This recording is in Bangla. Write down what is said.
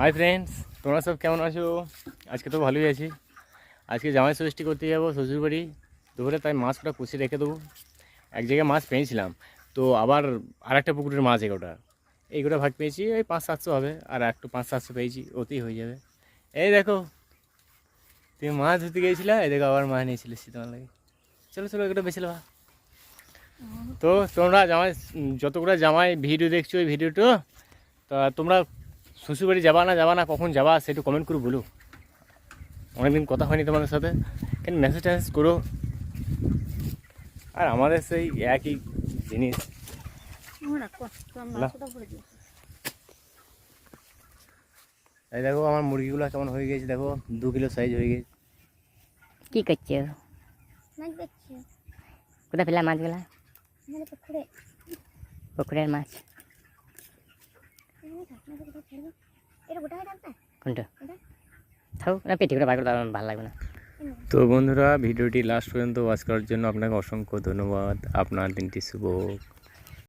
হাই ফ্রেন্ডস তোমরা সব কেমন আছো? আজকে তো ভালোই আছি। আজকে জামাই ষষ্ঠী করতে যাব, শ্বশুরবাড়ি। দুপুরে তাই মাছটা পুষে রেখে দেবো। এক জায়গায় মাছ পেয়েছিলাম। তো আবার আর একটা পুকুরের মাছ এগোটা এইগুলো ভাগ পেয়েছি ওই পাঁচ সাতশো হবে। আর একটু পাঁচ সাতশো পেয়েছি, ওতেই হয়ে যাবে। এই দেখো, তুমি মাছ ধরতে গিয়েছিলে, এই দেখো আবার মাছ নিয়েছিলে তোমার লাগে। চলো চলো, এগুলো বেছে নেবা তো তোমরা জামাই, যতগুলো জামাই ভিডিও দেখছ ওই ভিডিওটা, তা তোমরা শ্বশুরবাড়ি যাবা না যাবা না কখন যাবা সেটা কমেন্ট করে বলো। অনেকদিন কথা হয়নি তোমাদের সাথে। কেন মেসেজ ট্যাসেজ করো। আর আমাদের সেই একই জিনিস। এই দেখো আমার মুরগিগুলো কেমন হয়ে গেছে দেখো দু কিলো সাইজ হয়ে গেছে। কি করছ? কোথায় পেলাম মাছগুলা? পুকুরে। পুকুরের মাছ। কোনটা? এটা? থাকুক না পেটি করে বার করতে ভালো লাগবে না। তো বন্ধুরা ভিডিওটি লাস্ট পর্যন্ত ওয়াচ করার জন্য আপনাকে অসংখ্য ধন্যবাদ। আপনার দিনটি শুভ হোক।